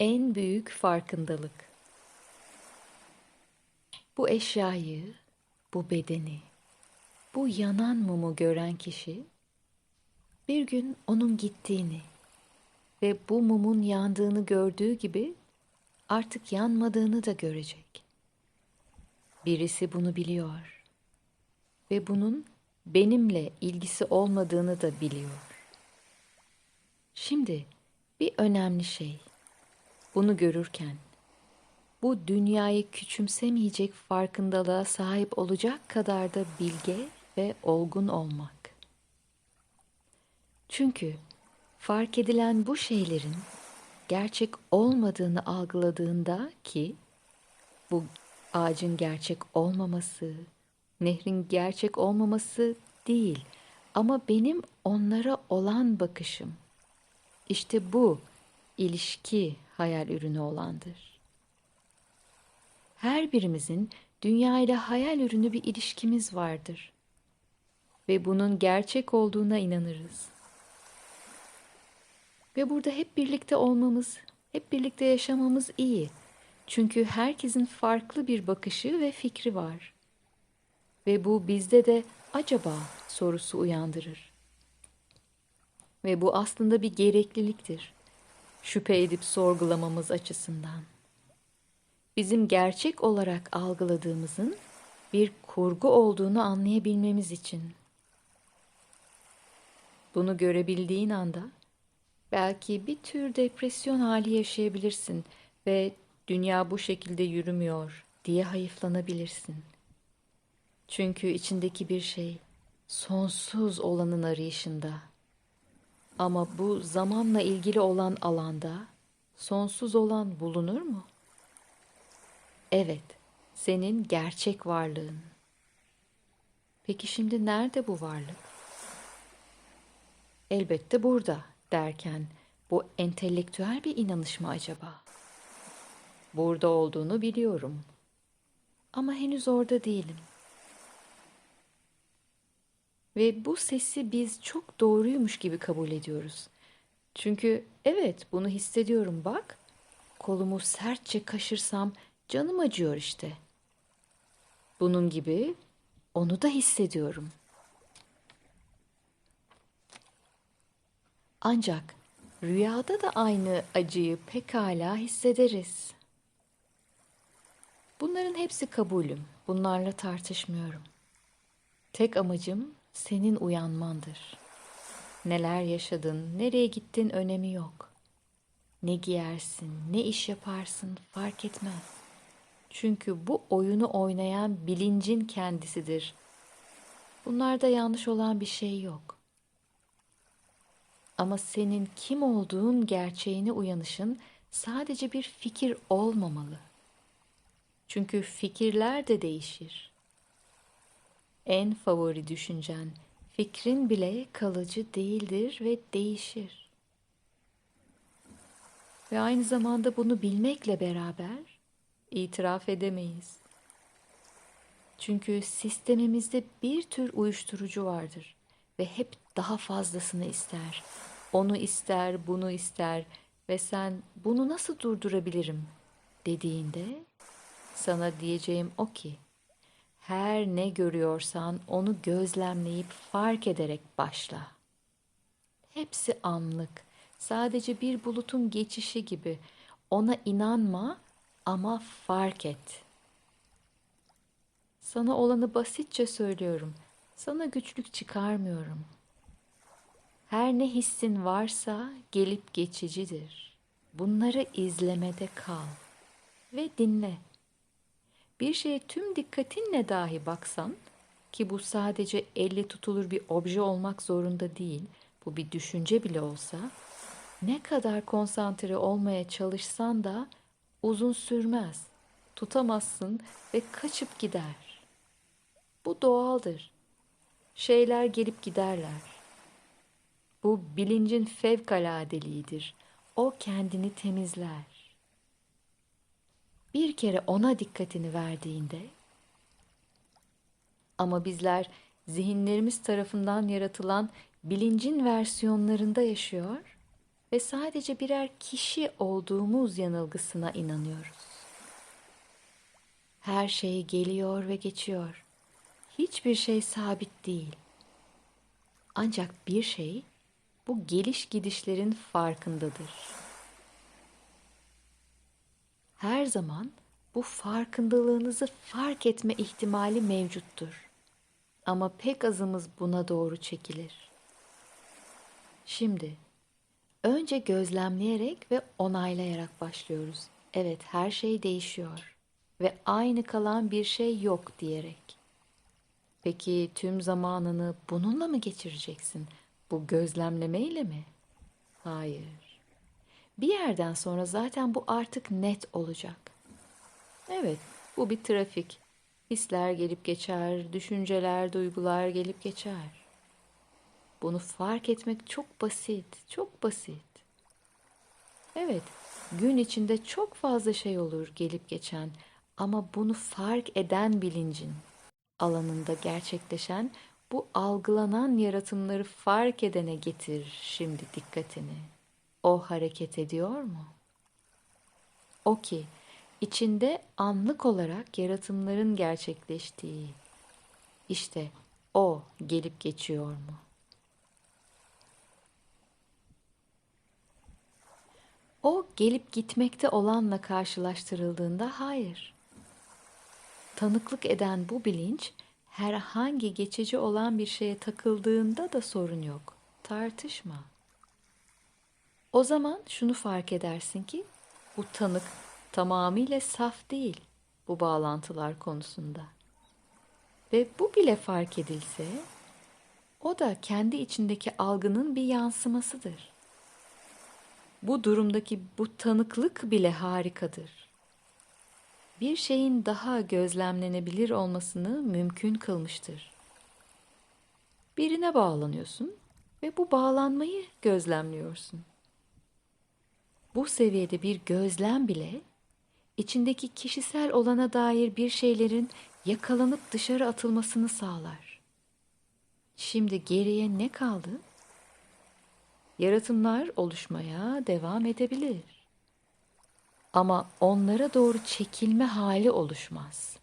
En büyük farkındalık. Bu eşyayı, bu bedeni, bu yanan mumu gören kişi bir gün onun gittiğini ve bu mumun yandığını gördüğü gibi artık yanmadığını da görecek. Birisi bunu biliyor ve bunun benimle ilgisi olmadığını da biliyor. Şimdi bir önemli şey. Bunu görürken bu dünyayı küçümsemeyecek farkındalığa sahip olacak kadar da bilge ve olgun olmak. Çünkü fark edilen bu şeylerin gerçek olmadığını algıladığında ki bu ağacın gerçek olmaması, nehrin gerçek olmaması değil ama benim onlara olan bakışım. İşte bu ilişki hayal ürünü olandır. Her birimizin dünya ile hayal ürünü bir ilişkimiz vardır. Ve bunun gerçek olduğuna inanırız. Ve burada hep birlikte olmamız, hep birlikte yaşamamız iyi. Çünkü herkesin farklı bir bakışı ve fikri var. Ve bu bizde de acaba sorusu uyandırır. Ve bu aslında bir gerekliliktir. Şüphe edip sorgulamamız açısından. Bizim gerçek olarak algıladığımızın bir kurgu olduğunu anlayabilmemiz için. Bunu görebildiğin anda belki bir tür depresyon hali yaşayabilirsin ve dünya bu şekilde yürümüyor diye hayıflanabilirsin. Çünkü içindeki bir şey sonsuz olanın arayışında. Ama bu zamanla ilgili olan alanda sonsuz olan bulunur mu? Evet, senin gerçek varlığın. Peki şimdi nerede bu varlık? Elbette burada derken bu entelektüel bir inanış mı acaba? Burada olduğunu biliyorum. Ama henüz orada değilim. Ve bu sesi biz çok doğruymuş gibi kabul ediyoruz. Çünkü evet bunu hissediyorum bak. Kolumu sertçe kaşırsam canım acıyor işte. Bunun gibi onu da hissediyorum. Ancak rüyada da aynı acıyı pekala hissederiz. Bunların hepsi kabulüm. Bunlarla tartışmıyorum. Tek amacım senin uyanmandır. Neler yaşadın, nereye gittin önemi yok. Ne giyersin, ne iş yaparsın fark etmez. Çünkü bu oyunu oynayan bilincin kendisidir. Bunlarda yanlış olan bir şey yok. Ama senin kim olduğun gerçeğine uyanışın sadece bir fikir olmamalı. Çünkü fikirler de değişir. En favori düşüncen, fikrin bile kalıcı değildir ve değişir. Ve aynı zamanda bunu bilmekle beraber itiraf edemeyiz. Çünkü sistemimizde bir tür uyuşturucu vardır ve hep daha fazlasını ister. Onu ister, bunu ister ve sen bunu nasıl durdurabilirim dediğinde sana diyeceğim o ki her ne görüyorsan onu gözlemleyip fark ederek başla. Hepsi anlık, sadece bir bulutun geçişi gibi. Ona inanma ama fark et. Sana olanı basitçe söylüyorum. Sana güçlük çıkarmıyorum. Her ne hissin varsa gelip geçicidir. Bunları izlemede kal ve dinle. Bir şeye tüm dikkatinle dahi baksan ki bu sadece elle tutulur bir obje olmak zorunda değil, bu bir düşünce bile olsa, ne kadar konsantre olmaya çalışsan da uzun sürmez. Tutamazsın ve kaçıp gider. Bu doğaldır. Şeyler gelip giderler. Bu bilincin fevkaladeliğidir. O kendini temizler bir kere ona dikkatini verdiğinde ama bizler zihinlerimiz tarafından yaratılan bilincin versiyonlarında yaşıyor ve sadece birer kişi olduğumuz yanılgısına inanıyoruz. Her şey geliyor ve geçiyor. Hiçbir şey sabit değil. Ancak bir şey bu geliş gidişlerin farkındadır. Her zaman bu farkındalığınızı fark etme ihtimali mevcuttur. Ama pek azımız buna doğru çekilir. Şimdi önce gözlemleyerek ve onaylayarak başlıyoruz. Evet, her şey değişiyor ve aynı kalan bir şey yok diyerek. Peki tüm zamanını bununla mı geçireceksin? Bu gözlemlemeyle mi? Hayır. Bir yerden sonra zaten bu artık net olacak. Evet, bu bir trafik. Hisler gelip geçer, düşünceler, duygular gelip geçer. Bunu fark etmek çok basit, çok basit. Evet, gün içinde çok fazla şey olur gelip geçen ama bunu fark eden bilincin alanında gerçekleşen bu algılanan yaratımları fark edene getir şimdi dikkatini. O hareket ediyor mu? O ki içinde anlık olarak yaratımların gerçekleştiği. İşte o gelip geçiyor mu? O gelip gitmekte olanla karşılaştırıldığında hayır. Tanıklık eden bu bilinç herhangi geçici olan bir şeye takıldığında da sorun yok. Tartışma. O zaman şunu fark edersin ki bu tanık tamamıyla saf değil bu bağlantılar konusunda. Ve bu bile fark edilse o da kendi içindeki algının bir yansımasıdır. Bu durumdaki bu tanıklık bile harikadır. Bir şeyin daha gözlemlenebilir olmasını mümkün kılmıştır. Birine bağlanıyorsun ve bu bağlanmayı gözlemliyorsun. Bu seviyede bir gözlem bile içindeki kişisel olana dair bir şeylerin yakalanıp dışarı atılmasını sağlar. Şimdi geriye ne kaldı? Yaratımlar oluşmaya devam edebilir. Ama onlara doğru çekilme hali oluşmaz.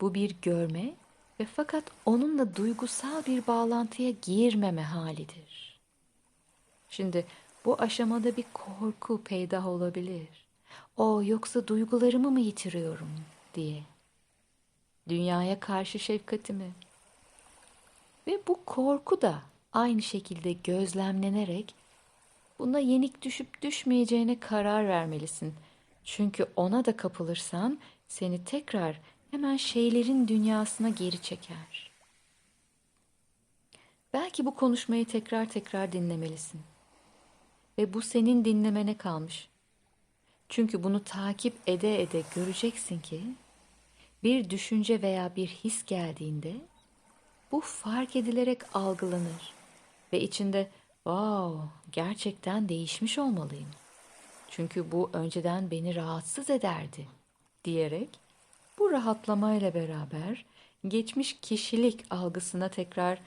Bu bir görme ve fakat onunla duygusal bir bağlantıya girmeme halidir. Şimdi bu aşamada bir korku peydah olabilir. O yoksa duygularımı mı yitiriyorum diye. Dünyaya karşı şefkatimi. Ve bu korku da aynı şekilde gözlemlenerek buna yenik düşüp düşmeyeceğine karar vermelisin. Çünkü ona da kapılırsan seni tekrar hemen şeylerin dünyasına geri çeker. Belki bu konuşmayı tekrar tekrar dinlemelisin. Ve bu senin dinlemene kalmış. Çünkü bunu takip ede ede göreceksin ki bir düşünce veya bir his geldiğinde bu fark edilerek algılanır ve içinde wow gerçekten değişmiş olmalıyım. Çünkü bu önceden beni rahatsız ederdi diyerek bu rahatlamayla beraber geçmiş kişilik algısına tekrar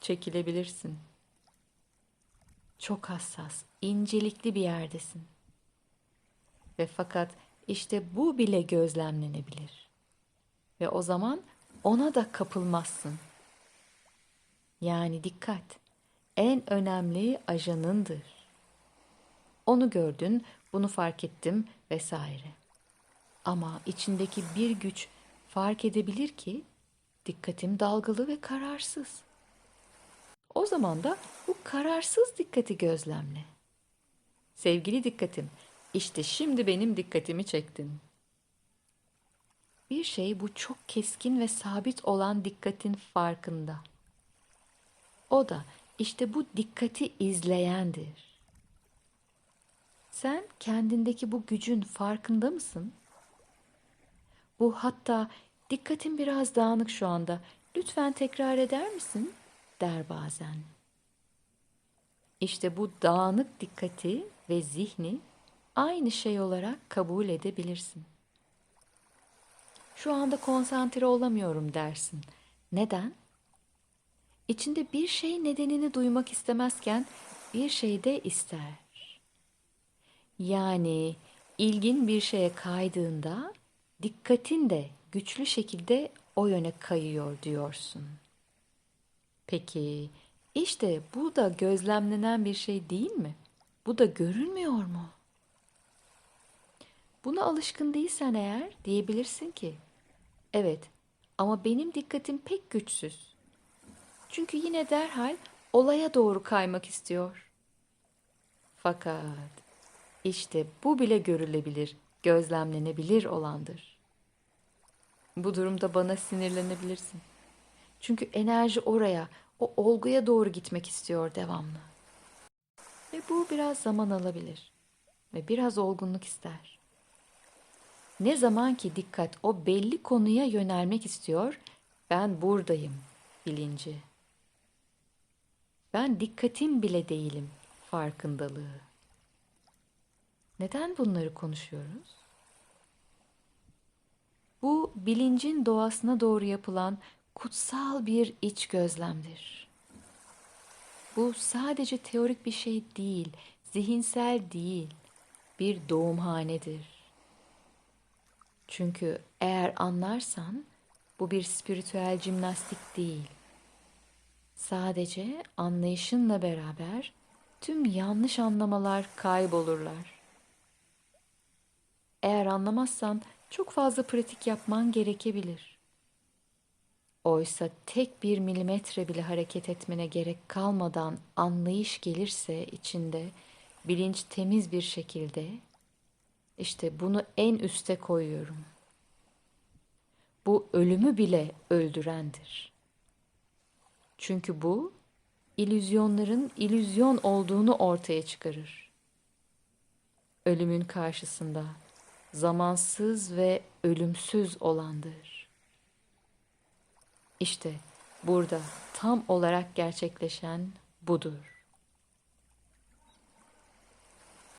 çekilebilirsin. Çok hassas, incelikli bir yerdesin. Ve fakat işte bu bile gözlemlenebilir. Ve o zaman ona da kapılmazsın. Yani dikkat, en önemli ajanındır. Onu gördün, bunu fark ettim vesaire. Ama içindeki bir güç fark edebilir ki dikkatim dalgalı ve kararsız. O zaman da bu kararsız dikkati gözlemle. Sevgili dikkatim, işte şimdi benim dikkatimi çektin. Bir şey bu çok keskin ve sabit olan dikkatin farkında. O da işte bu dikkati izleyendir. Sen kendindeki bu gücün farkında mısın? Bu hatta dikkatin biraz dağınık şu anda. Lütfen tekrar eder misin? Der bazen. İşte bu dağınık dikkati ve zihni aynı şey olarak kabul edebilirsin. Şu anda konsantre olamıyorum dersin. Neden? İçinde bir şey nedenini duymak istemezken bir şey de ister. Yani ilgin bir şeye kaydığında dikkatin de güçlü şekilde o yöne kayıyor diyorsun. Peki işte bu da gözlemlenen bir şey değil mi? Bu da görülmüyor mu? Buna alışkın değilsen eğer diyebilirsin ki evet ama benim dikkatim pek güçsüz. Çünkü yine derhal olaya doğru kaymak istiyor. Fakat işte bu bile görülebilir, gözlemlenebilir olandır. Bu durumda bana sinirlenebilirsin. Çünkü enerji oraya, o olguya doğru gitmek istiyor devamlı. Ve bu biraz zaman alabilir ve biraz olgunluk ister. Ne zaman ki dikkat o belli konuya yönelmek istiyor, ben buradayım bilinci. Ben dikkatim bile değilim farkındalığı. Neden bunları konuşuyoruz? Bu bilincin doğasına doğru yapılan kutsal bir iç gözlemdir. Bu sadece teorik bir şey değil, zihinsel değil, bir doğumhanedir. Çünkü eğer anlarsan bu bir spiritüel jimnastik değil. Sadece anlayışınla beraber tüm yanlış anlamalar kaybolurlar. Eğer anlamazsan çok fazla pratik yapman gerekebilir. Oysa tek bir milimetre bile hareket etmene gerek kalmadan anlayış gelirse içinde bilinç temiz bir şekilde işte bunu en üste koyuyorum. Bu ölümü bile öldürendir. Çünkü bu ilüzyonların ilüzyon olduğunu ortaya çıkarır. Ölümün karşısında zamansız ve ölümsüz olandır. İşte burada tam olarak gerçekleşen budur.